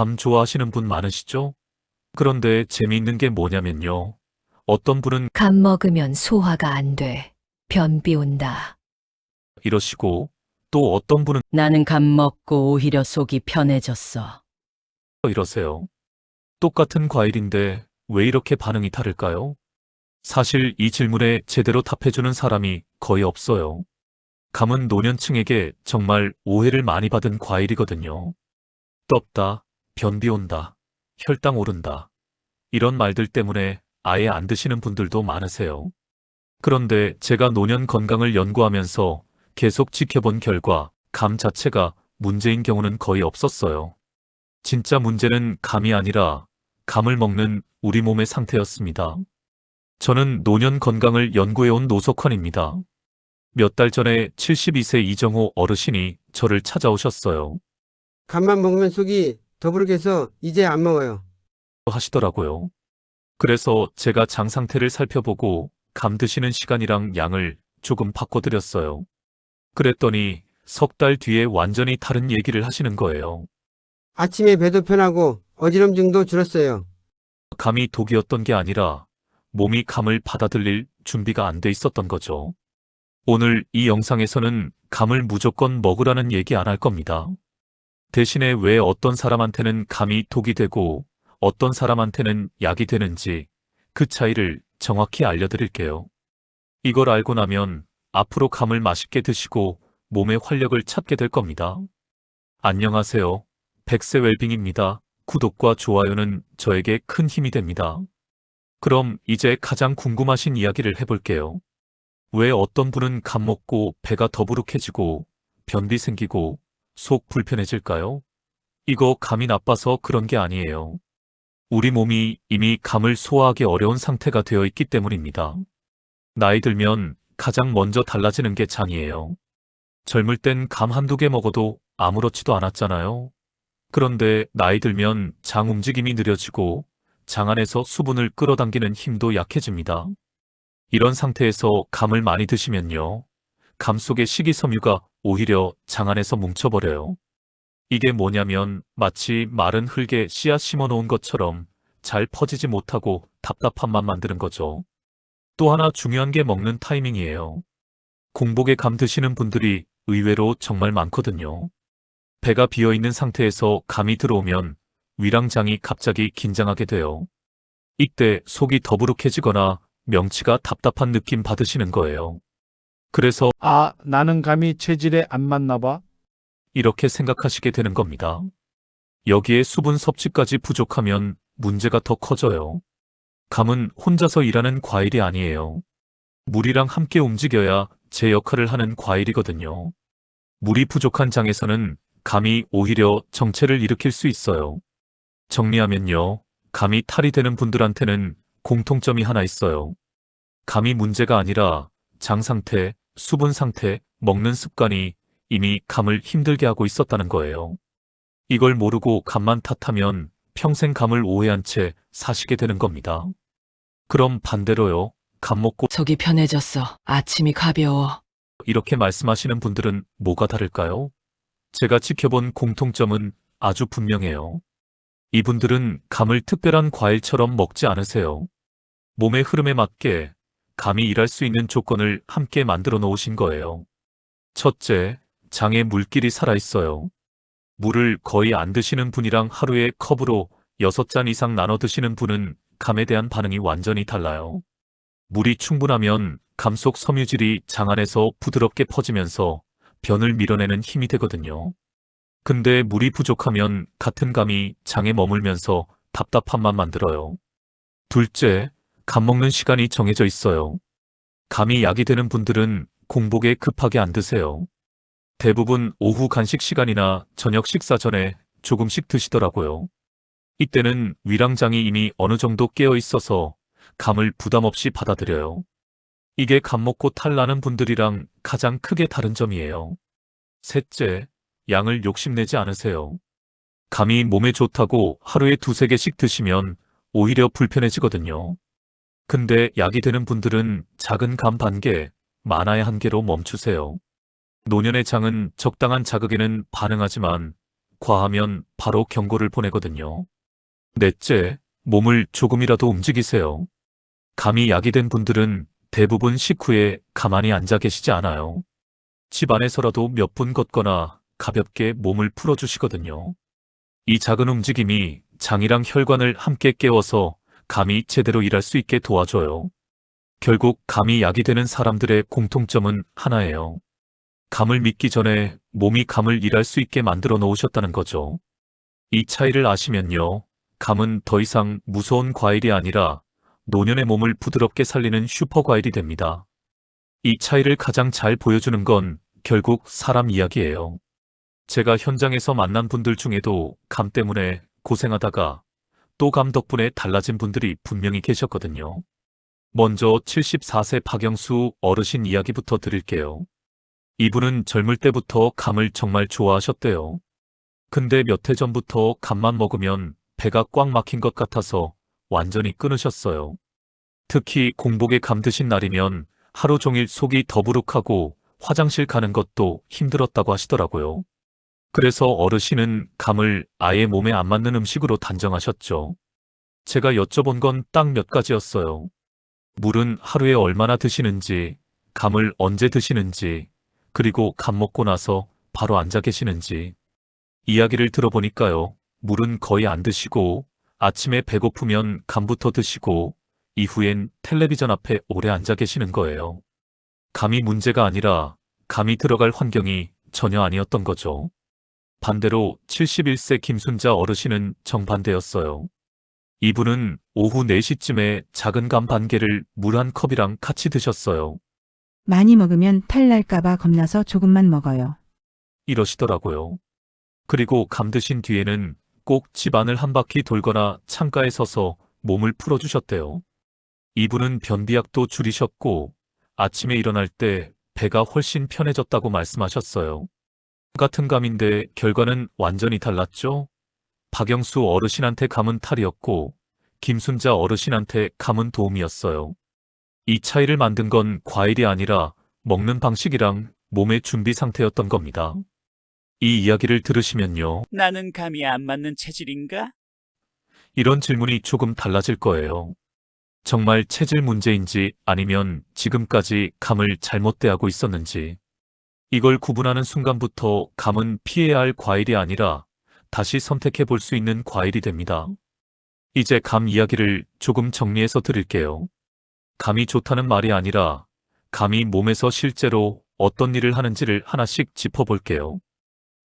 감 좋아하시는 분 많으시죠? 그런데 재미있는 게 뭐냐면요. 어떤 분은 감 먹으면 소화가 안 돼. 변비 온다. 이러시고 또 어떤 분은 나는 감 먹고 오히려 속이 편해졌어. 이러세요. 똑같은 과일인데 왜 이렇게 반응이 다를까요? 사실 이 질문에 제대로 답해주는 사람이 거의 없어요. 감은 노년층에게 정말 오해를 많이 받은 과일이거든요. 떴다, 변비 온다, 혈당 오른다. 이런 말들 때문에 아예 안 드시는 분들도 많으세요. 그런데 제가 노년 건강을 연구하면서 계속 지켜본 결과 감 자체가 문제인 경우는 거의 없었어요. 진짜 문제는 감이 아니라 감을 먹는 우리 몸의 상태였습니다. 저는 노년 건강을 연구해온 노석환입니다. 몇 달 전에 72세 이정호 어르신이 저를 찾아오셨어요. 간만 먹으면 속이 더부룩해서 이제 안 먹어요. 하시더라고요. 그래서 제가 장 상태를 살펴보고 감 드시는 시간이랑 양을 조금 바꿔드렸어요. 그랬더니 석 달 뒤에 완전히 다른 얘기를 하시는 거예요. 아침에 배도 편하고 어지럼증도 줄었어요. 감이 독이었던 게 아니라 몸이 감을 받아들일 준비가 안 돼 있었던 거죠. 오늘 이 영상에서는 감을 무조건 먹으라는 얘기 안 할 겁니다. 대신에 왜 어떤 사람한테는 감이 독이 되고 어떤 사람한테는 약이 되는지 그 차이를 정확히 알려드릴게요. 이걸 알고 나면 앞으로 감을 맛있게 드시고 몸의 활력을 찾게 될 겁니다. 안녕하세요. 백세 웰빙입니다. 구독과 좋아요는 저에게 큰 힘이 됩니다. 그럼 이제 가장 궁금하신 이야기를 해볼게요. 왜 어떤 분은 감 먹고 배가 더부룩해지고 변비 생기고 속 불편해질까요? 이거 감이 나빠서 그런 게 아니에요. 우리 몸이 이미 감을 소화하기 어려운 상태가 되어 있기 때문입니다. 나이 들면 가장 먼저 달라지는 게 장이에요. 젊을 땐 감 한두 개 먹어도 아무렇지도 않았잖아요. 그런데 나이 들면 장 움직임이 느려지고 장 안에서 수분을 끌어당기는 힘도 약해집니다. 이런 상태에서 감을 많이 드시면요. 감 속의 식이섬유가 오히려 장 안에서 뭉쳐버려요. 이게 뭐냐면 마치 마른 흙에 씨앗 심어 놓은 것처럼 잘 퍼지지 못하고 답답함만 만드는 거죠. 또 하나 중요한 게 먹는 타이밍이에요. 공복에 감 드시는 분들이 의외로 정말 많거든요. 배가 비어 있는 상태에서 감이 들어오면 위랑장이 갑자기 긴장하게 돼요. 이때 속이 더부룩해지거나 명치가 답답한 느낌 받으시는 거예요. 그래서 아, 나는 감이 체질에 안 맞나 봐. 이렇게 생각하시게 되는 겁니다. 여기에 수분 섭취까지 부족하면 문제가 더 커져요. 감은 혼자서 일하는 과일이 아니에요. 물이랑 함께 움직여야 제 역할을 하는 과일이거든요. 물이 부족한 장에서는 감이 오히려 정체를 일으킬 수 있어요. 정리하면요. 감이 탈이 되는 분들한테는 공통점이 하나 있어요. 감이 문제가 아니라 장 상태, 수분 상태, 먹는 습관이 이미 감을 힘들게 하고 있었다는 거예요. 이걸 모르고 감만 탓하면 평생 감을 오해한 채 사시게 되는 겁니다. 그럼 반대로요. 감 먹고 속이 편해졌어. 아침이 가벼워. 이렇게 말씀하시는 분들은 뭐가 다를까요? 제가 지켜본 공통점은 아주 분명해요. 이분들은 감을 특별한 과일처럼 먹지 않으세요. 몸의 흐름에 맞게 감이 일할 수 있는 조건을 함께 만들어 놓으신 거예요. 첫째, 장에 물길이 살아있어요. 물을 거의 안 드시는 분이랑 하루에 컵으로 6잔 이상 나눠 드시는 분은 감에 대한 반응이 완전히 달라요. 물이 충분하면 감 속 섬유질이 장 안에서 부드럽게 퍼지면서 변을 밀어내는 힘이 되거든요. 근데 물이 부족하면 같은 감이 장에 머물면서 답답함만 만들어요. 둘째, 감 먹는 시간이 정해져 있어요. 감이 약이 되는 분들은 공복에 급하게 안 드세요. 대부분 오후 간식 시간이나 저녁 식사 전에 조금씩 드시더라고요. 이때는 위랑장이 이미 어느 정도 깨어 있어서 감을 부담 없이 받아들여요. 이게 감 먹고 탈나는 분들이랑 가장 크게 다른 점이에요. 셋째, 양을 욕심내지 않으세요. 감이 몸에 좋다고 하루에 두세 개씩 드시면 오히려 불편해지거든요. 근데 약이 되는 분들은 작은 감 반 개, 많아야 한 개로 멈추세요. 노년의 장은 적당한 자극에는 반응하지만 과하면 바로 경고를 보내거든요. 넷째, 몸을 조금이라도 움직이세요. 감이 약이 된 분들은 대부분 식후에 가만히 앉아 계시지 않아요. 집 안에서라도 몇 분 걷거나 가볍게 몸을 풀어주시거든요. 이 작은 움직임이 장이랑 혈관을 함께 깨워서 감이 제대로 일할 수 있게 도와줘요. 결국 감이 약이 되는 사람들의 공통점은 하나예요. 감을 믿기 전에 몸이 감을 일할 수 있게 만들어 놓으셨다는 거죠. 이 차이를 아시면요. 감은 더 이상 무서운 과일이 아니라 노년의 몸을 부드럽게 살리는 슈퍼 과일이 됩니다. 이 차이를 가장 잘 보여주는 건 결국 사람 이야기예요. 제가 현장에서 만난 분들 중에도 감 때문에 고생하다가 또 감 덕분에 달라진 분들이 분명히 계셨거든요. 먼저 74세 박영수 어르신 이야기부터 드릴게요. 이분은 젊을 때부터 감을 정말 좋아하셨대요. 근데 몇 해 전부터 감만 먹으면 배가 꽉 막힌 것 같아서 완전히 끊으셨어요. 특히 공복에 감 드신 날이면 하루 종일 속이 더부룩하고 화장실 가는 것도 힘들었다고 하시더라고요. 그래서 어르신은 감을 아예 몸에 안 맞는 음식으로 단정하셨죠. 제가 여쭤본 건 딱 몇 가지였어요. 물은 하루에 얼마나 드시는지, 감을 언제 드시는지, 그리고 감 먹고 나서 바로 앉아 계시는지. 이야기를 들어보니까요. 물은 거의 안 드시고, 아침에 배고프면 감부터 드시고, 이후엔 텔레비전 앞에 오래 앉아 계시는 거예요. 감이 문제가 아니라 감이 들어갈 환경이 전혀 아니었던 거죠. 반대로 71세 김순자 어르신은 정반대였어요. 이분은 오후 4시쯤에 작은 감 반 개를 물 한 컵이랑 같이 드셨어요. 많이 먹으면 탈날까봐 겁나서 조금만 먹어요. 이러시더라고요. 그리고 감 드신 뒤에는 꼭 집안을 한 바퀴 돌거나 창가에 서서 몸을 풀어주셨대요. 이분은 변비약도 줄이셨고 아침에 일어날 때 배가 훨씬 편해졌다고 말씀하셨어요. 같은 감인데 결과는 완전히 달랐죠? 박영수 어르신한테 감은 탈이었고 김순자 어르신한테 감은 도움이었어요. 이 차이를 만든 건 과일이 아니라 먹는 방식이랑 몸의 준비 상태였던 겁니다. 이 이야기를 들으시면요. 나는 감이 안 맞는 체질인가? 이런 질문이 조금 달라질 거예요. 정말 체질 문제인지 아니면 지금까지 감을 잘못 대하고 있었는지. 이걸 구분하는 순간부터 감은 피해야 할 과일이 아니라 다시 선택해 볼 수 있는 과일이 됩니다. 이제 감 이야기를 조금 정리해서 드릴게요. 감이 좋다는 말이 아니라 감이 몸에서 실제로 어떤 일을 하는지를 하나씩 짚어볼게요.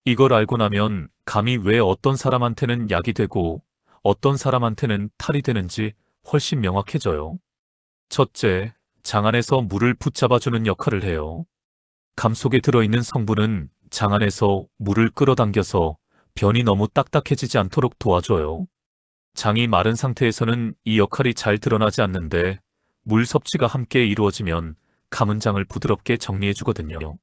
이걸 알고 나면 감이 왜 어떤 사람한테는 약이 되고 어떤 사람한테는 탈이 되는지 훨씬 명확해져요. 첫째, 장 안에서 물을 붙잡아주는 역할을 해요. 감 속에 들어있는 성분은 장 안에서 물을 끌어당겨서 변이 너무 딱딱해지지 않도록 도와줘요. 장이 마른 상태에서는 이 역할이 잘 드러나지 않는데 물 섭취가 함께 이루어지면 감은 장을 부드럽게 정리해주거든요.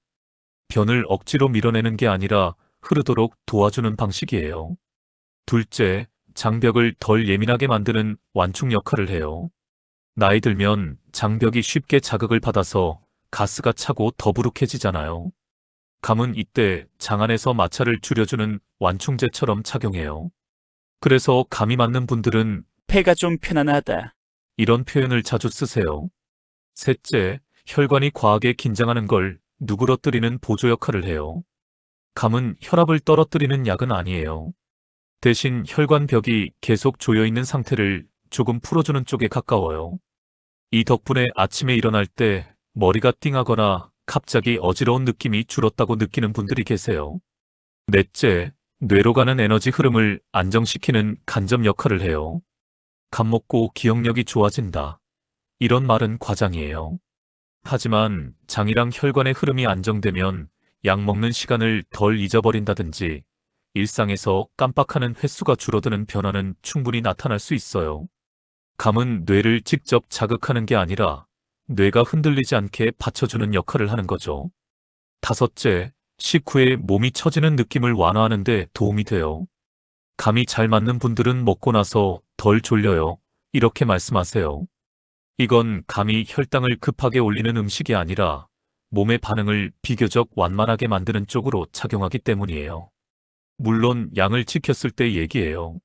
변을 억지로 밀어내는 게 아니라 흐르도록 도와주는 방식이에요. 둘째, 장벽을 덜 예민하게 만드는 완충 역할을 해요. 나이 들면 장벽이 쉽게 자극을 받아서 가스가 차고 더부룩해지잖아요. 감은 이때 장 안에서 마찰을 줄여주는 완충제처럼 작용해요. 그래서 감이 맞는 분들은 배가 좀 편안하다. 이런 표현을 자주 쓰세요. 셋째, 혈관이 과하게 긴장하는 걸 누그러뜨리는 보조 역할을 해요. 감은 혈압을 떨어뜨리는 약은 아니에요. 대신 혈관 벽이 계속 조여 있는 상태를 조금 풀어주는 쪽에 가까워요. 이 덕분에 아침에 일어날 때 머리가 띵하거나 갑자기 어지러운 느낌이 줄었다고 느끼는 분들이 계세요. 넷째, 뇌로 가는 에너지 흐름을 안정시키는 간접 역할을 해요. 감 먹고 기억력이 좋아진다. 이런 말은 과장이에요. 하지만 장이랑 혈관의 흐름이 안정되면 약 먹는 시간을 덜 잊어버린다든지 일상에서 깜빡하는 횟수가 줄어드는 변화는 충분히 나타날 수 있어요. 감은 뇌를 직접 자극하는 게 아니라 뇌가 흔들리지 않게 받쳐주는 역할을 하는 거죠. 다섯째, 식후에 몸이 처지는 느낌을 완화하는 데 도움이 돼요. 감이 잘 맞는 분들은 먹고 나서 덜 졸려요. 이렇게 말씀하세요. 이건 감이 혈당을 급하게 올리는 음식이 아니라 몸의 반응을 비교적 완만하게 만드는 쪽으로 작용하기 때문이에요. 물론 양을 지켰을 때 얘기예요.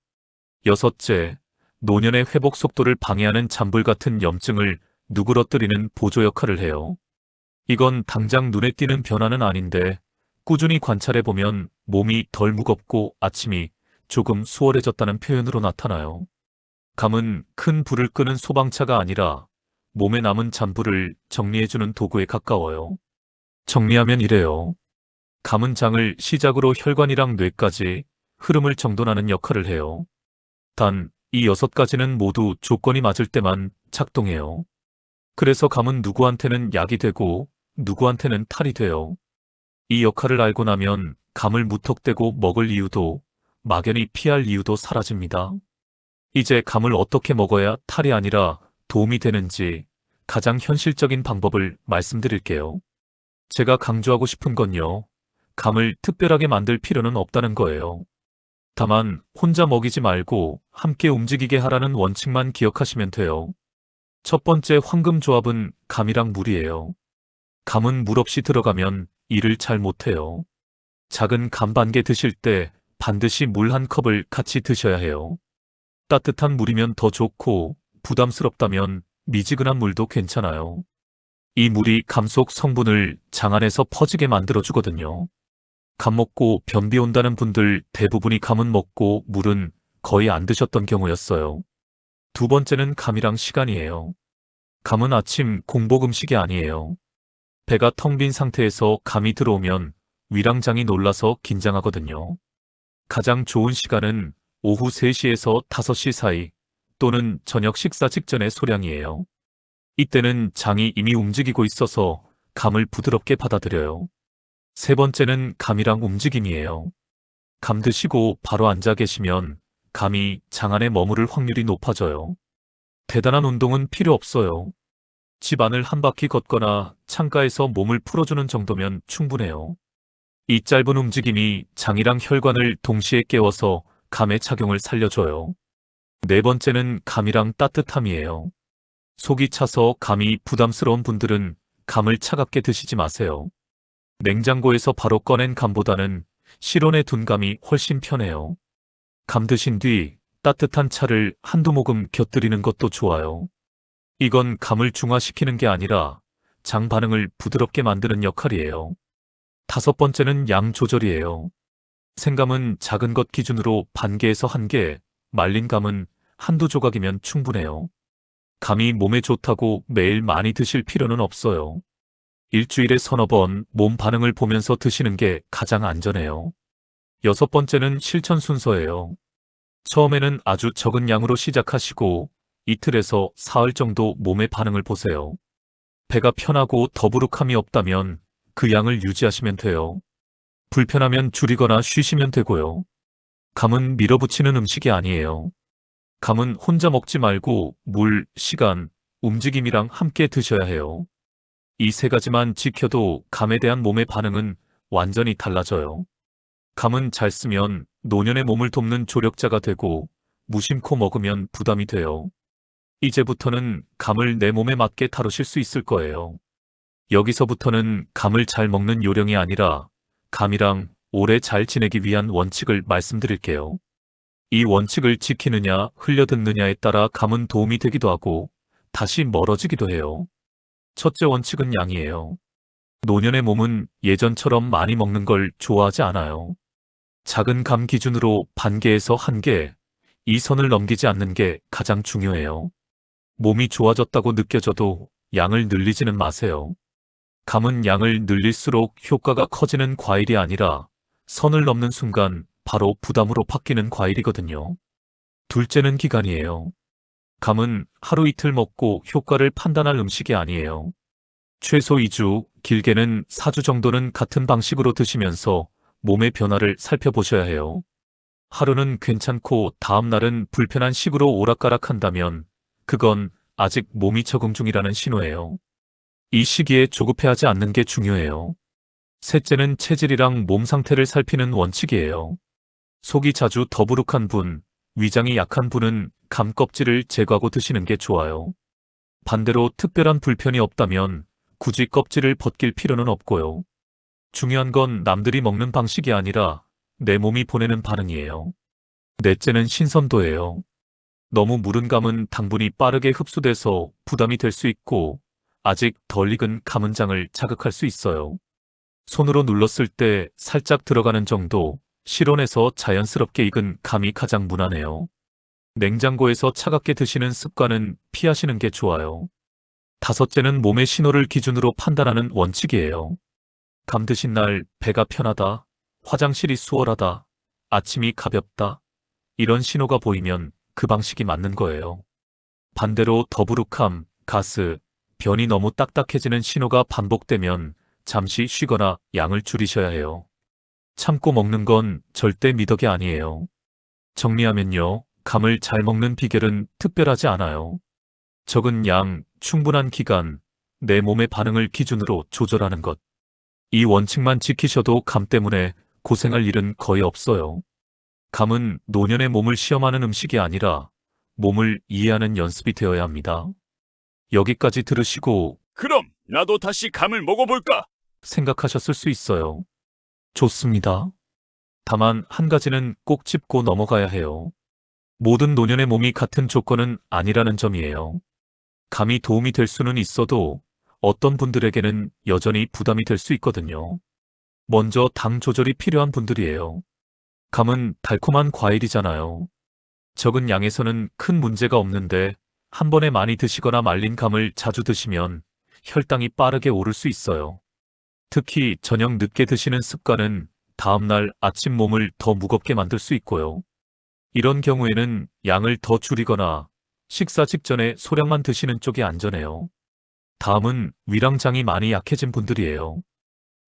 여섯째, 노년의 회복 속도를 방해하는 잔불 같은 염증을 누그러뜨리는 보조 역할을 해요. 이건 당장 눈에 띄는 변화는 아닌데 꾸준히 관찰해보면 몸이 덜 무겁고 아침이 조금 수월해졌다는 표현으로 나타나요. 감은 큰 불을 끄는 소방차가 아니라 몸에 남은 잔불을 정리해주는 도구에 가까워요. 정리하면 이래요. 감은 장을 시작으로 혈관이랑 뇌까지 흐름을 정돈하는 역할을 해요. 단, 이 여섯 가지는 모두 조건이 맞을 때만 작동해요. 그래서 감은 누구한테는 약이 되고 누구한테는 탈이 돼요. 이 역할을 알고 나면 감을 무턱대고 먹을 이유도 막연히 피할 이유도 사라집니다. 이제 감을 어떻게 먹어야 탈이 아니라 도움이 되는지 가장 현실적인 방법을 말씀드릴게요. 제가 강조하고 싶은 건요. 감을 특별하게 만들 필요는 없다는 거예요. 다만 혼자 먹이지 말고 함께 움직이게 하라는 원칙만 기억하시면 돼요. 첫 번째 황금 조합은 감이랑 물이에요. 감은 물 없이 들어가면 일을 잘 못해요. 작은 감 반 개 드실 때 반드시 물 한 컵을 같이 드셔야 해요. 따뜻한 물이면 더 좋고 부담스럽다면 미지근한 물도 괜찮아요. 이 물이 감속 성분을 장 안에서 퍼지게 만들어주거든요. 감 먹고 변비 온다는 분들 대부분이 감은 먹고 물은 거의 안 드셨던 경우였어요. 두 번째는 감이랑 시간이에요. 감은 아침 공복 음식이 아니에요. 배가 텅 빈 상태에서 감이 들어오면 위랑장이 놀라서 긴장하거든요. 가장 좋은 시간은 오후 3시에서 5시 사이 또는 저녁 식사 직전의 소량이에요. 이때는 장이 이미 움직이고 있어서 감을 부드럽게 받아들여요. 세 번째는 감이랑 움직임이에요. 감 드시고 바로 앉아 계시면 감이 장 안에 머무를 확률이 높아져요. 대단한 운동은 필요 없어요. 집 안을 한 바퀴 걷거나 창가에서 몸을 풀어주는 정도면 충분해요. 이 짧은 움직임이 장이랑 혈관을 동시에 깨워서 감의 작용을 살려줘요. 네 번째는 감이랑 따뜻함이에요. 속이 차서 감이 부담스러운 분들은 감을 차갑게 드시지 마세요. 냉장고에서 바로 꺼낸 감보다는 실온에 둔 감이 훨씬 편해요. 감 드신 뒤 따뜻한 차를 한두 모금 곁들이는 것도 좋아요. 이건 감을 중화시키는 게 아니라 장 반응을 부드럽게 만드는 역할이에요. 다섯 번째는 양 조절이에요. 생감은 작은 것 기준으로 반 개에서 한 개, 말린 감은 한두 조각이면 충분해요. 감이 몸에 좋다고 매일 많이 드실 필요는 없어요. 일주일에 서너 번 몸 반응을 보면서 드시는 게 가장 안전해요. 여섯 번째는 실천 순서예요. 처음에는 아주 적은 양으로 시작하시고 이틀에서 사흘 정도 몸의 반응을 보세요. 배가 편하고 더부룩함이 없다면 그 양을 유지하시면 돼요. 불편하면 줄이거나 쉬시면 되고요. 감은 밀어붙이는 음식이 아니에요. 감은 혼자 먹지 말고 물, 시간, 움직임이랑 함께 드셔야 해요. 이 세 가지만 지켜도 감에 대한 몸의 반응은 완전히 달라져요. 감은 잘 쓰면 노년의 몸을 돕는 조력자가 되고 무심코 먹으면 부담이 돼요. 이제부터는 감을 내 몸에 맞게 다루실 수 있을 거예요. 여기서부터는 감을 잘 먹는 요령이 아니라 감이랑 오래 잘 지내기 위한 원칙을 말씀드릴게요. 이 원칙을 지키느냐 흘려듣느냐에 따라 감은 도움이 되기도 하고 다시 멀어지기도 해요. 첫째 원칙은 양이에요. 노년의 몸은 예전처럼 많이 먹는 걸 좋아하지 않아요. 작은 감 기준으로 반 개에서 한 개, 이 선을 넘기지 않는 게 가장 중요해요. 몸이 좋아졌다고 느껴져도 양을 늘리지는 마세요. 감은 양을 늘릴수록 효과가 커지는 과일이 아니라 선을 넘는 순간 바로 부담으로 바뀌는 과일이거든요. 둘째는 기간이에요. 감은 하루 이틀 먹고 효과를 판단할 음식이 아니에요. 최소 2주, 길게는 4주 정도는 같은 방식으로 드시면서 몸의 변화를 살펴보셔야 해요. 하루는 괜찮고 다음날은 불편한 식으로 오락가락 한다면 그건 아직 몸이 적응 중이라는 신호예요. 이 시기에 조급해하지 않는 게 중요해요. 셋째는 체질이랑 몸 상태를 살피는 원칙이에요. 속이 자주 더부룩한 분, 위장이 약한 분은 감 껍질을 제거하고 드시는 게 좋아요. 반대로 특별한 불편이 없다면 굳이 껍질을 벗길 필요는 없고요. 중요한 건 남들이 먹는 방식이 아니라 내 몸이 보내는 반응이에요. 넷째는 신선도예요. 너무 무른 감은 당분이 빠르게 흡수돼서 부담이 될 수 있고 아직 덜 익은 감은장을 자극할 수 있어요. 손으로 눌렀을 때 살짝 들어가는 정도, 실온에서 자연스럽게 익은 감이 가장 무난해요. 냉장고에서 차갑게 드시는 습관은 피하시는 게 좋아요. 다섯째는 몸의 신호를 기준으로 판단하는 원칙이에요. 감 드신 날 배가 편하다, 화장실이 수월하다, 아침이 가볍다, 이런 신호가 보이면 그 방식이 맞는 거예요. 반대로 더부룩함, 가스, 변이 너무 딱딱해지는 신호가 반복되면 잠시 쉬거나 양을 줄이셔야 해요. 참고 먹는 건 절대 미덕이 아니에요. 정리하면요, 감을 잘 먹는 비결은 특별하지 않아요. 적은 양, 충분한 기간, 내 몸의 반응을 기준으로 조절하는 것. 이 원칙만 지키셔도 감 때문에 고생할 일은 거의 없어요. 감은 노년의 몸을 시험하는 음식이 아니라 몸을 이해하는 연습이 되어야 합니다. 여기까지 들으시고 그럼 나도 다시 감을 먹어볼까? 생각하셨을 수 있어요. 좋습니다. 다만 한 가지는 꼭 짚고 넘어가야 해요. 모든 노년의 몸이 같은 조건은 아니라는 점이에요. 감이 도움이 될 수는 있어도 어떤 분들에게는 여전히 부담이 될 수 있거든요. 먼저 당 조절이 필요한 분들이에요. 감은 달콤한 과일이잖아요. 적은 양에서는 큰 문제가 없는데 한 번에 많이 드시거나 말린 감을 자주 드시면 혈당이 빠르게 오를 수 있어요. 특히 저녁 늦게 드시는 습관은 다음날 아침 몸을 더 무겁게 만들 수 있고요. 이런 경우에는 양을 더 줄이거나 식사 직전에 소량만 드시는 쪽이 안전해요. 다음은 위랑장이 많이 약해진 분들이에요.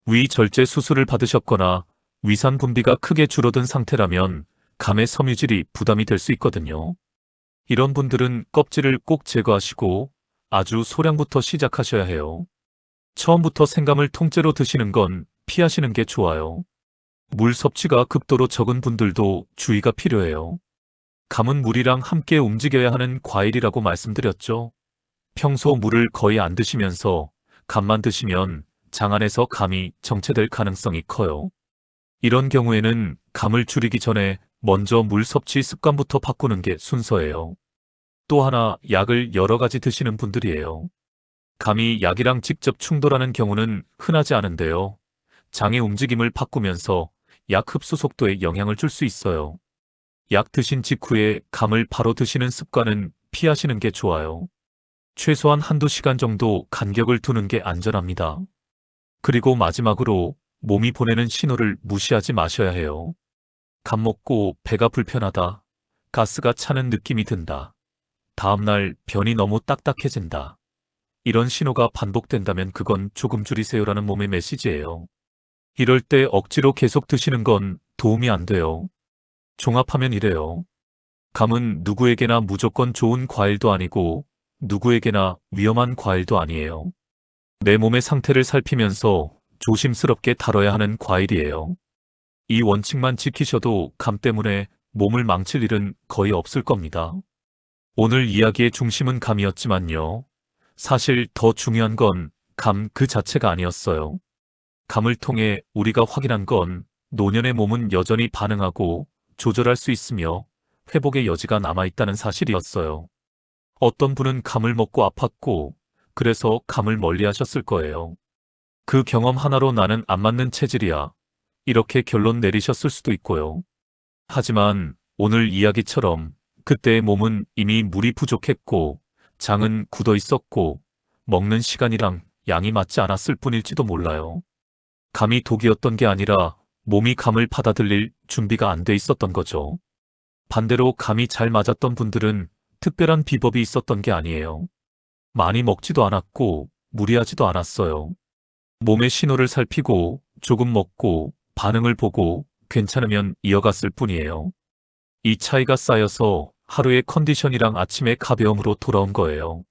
위 절제 수술을 받으셨거나 위산 분비가 크게 줄어든 상태라면 감의 섬유질이 부담이 될 수 있거든요. 이런 분들은 껍질을 꼭 제거하시고 아주 소량부터 시작하셔야 해요. 처음부터 생감을 통째로 드시는 건 피하시는 게 좋아요. 물 섭취가 극도로 적은 분들도 주의가 필요해요. 감은 물이랑 함께 움직여야 하는 과일이라고 말씀드렸죠. 평소 물을 거의 안 드시면서 감만 드시면 장 안에서 감이 정체될 가능성이 커요. 이런 경우에는 감을 줄이기 전에 먼저 물 섭취 습관부터 바꾸는 게 순서예요. 또 하나 약을 여러 가지 드시는 분들이에요. 감이 약이랑 직접 충돌하는 경우는 흔하지 않은데요. 장의 움직임을 바꾸면서 약 흡수 속도에 영향을 줄 수 있어요. 약 드신 직후에 감을 바로 드시는 습관은 피하시는 게 좋아요. 최소한 한두 시간 정도 간격을 두는 게 안전합니다. 그리고 마지막으로 몸이 보내는 신호를 무시하지 마셔야 해요. 감 먹고 배가 불편하다. 가스가 차는 느낌이 든다. 다음날 변이 너무 딱딱해진다. 이런 신호가 반복된다면 그건 조금 줄이세요라는 몸의 메시지예요. 이럴 때 억지로 계속 드시는 건 도움이 안 돼요. 종합하면 이래요. 감은 누구에게나 무조건 좋은 과일도 아니고 누구에게나 위험한 과일도 아니에요. 내 몸의 상태를 살피면서 조심스럽게 다뤄야 하는 과일이에요. 이 원칙만 지키셔도 감 때문에 몸을 망칠 일은 거의 없을 겁니다. 오늘 이야기의 중심은 감이었지만요. 사실 더 중요한 건 감 그 자체가 아니었어요. 감을 통해 우리가 확인한 건 노년의 몸은 여전히 반응하고 조절할 수 있으며 회복의 여지가 남아있다는 사실이었어요. 어떤 분은 감을 먹고 아팠고 그래서 감을 멀리 하셨을 거예요. 그 경험 하나로 나는 안 맞는 체질이야. 이렇게 결론 내리셨을 수도 있고요. 하지만 오늘 이야기처럼 그때의 몸은 이미 물이 부족했고 장은 굳어 있었고 먹는 시간이랑 양이 맞지 않았을 뿐일지도 몰라요. 감이 독이었던 게 아니라 몸이 감을 받아들일 준비가 안 돼 있었던 거죠. 반대로 감이 잘 맞았던 분들은 특별한 비법이 있었던 게 아니에요. 많이 먹지도 않았고 무리하지도 않았어요. 몸의 신호를 살피고 조금 먹고 반응을 보고 괜찮으면 이어갔을 뿐이에요. 이 차이가 쌓여서 하루의 컨디션이랑 아침의 가벼움으로 돌아온 거예요.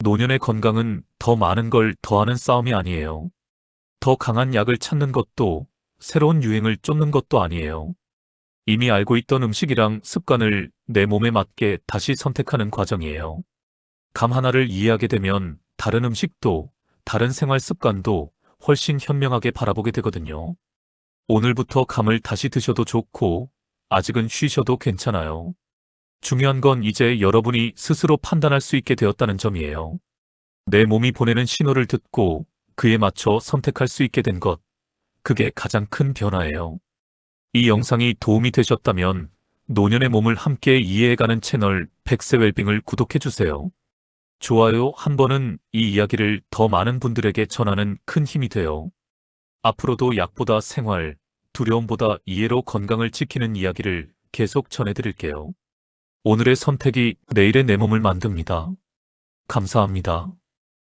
노년의 건강은 더 많은 걸 더하는 싸움이 아니에요. 더 강한 약을 찾는 것도 새로운 유행을 쫓는 것도 아니에요. 이미 알고 있던 음식이랑 습관을 내 몸에 맞게 다시 선택하는 과정이에요. 감 하나를 이해하게 되면 다른 음식도 다른 생활 습관도 훨씬 현명하게 바라보게 되거든요. 오늘부터 감을 다시 드셔도 좋고, 아직은 쉬셔도 괜찮아요. 중요한 건 이제 여러분이 스스로 판단할 수 있게 되었다는 점이에요. 내 몸이 보내는 신호를 듣고 그에 맞춰 선택할 수 있게 된 것. 그게 가장 큰 변화예요. 이 영상이 도움이 되셨다면 노년의 몸을 함께 이해해가는 채널 백세 웰빙을 구독해주세요. 좋아요 한 번은 이 이야기를 더 많은 분들에게 전하는 큰 힘이 돼요. 앞으로도 약보다 생활, 두려움보다 이해로 건강을 지키는 이야기를 계속 전해드릴게요. 오늘의 선택이 내일의 내 몸을 만듭니다. 감사합니다.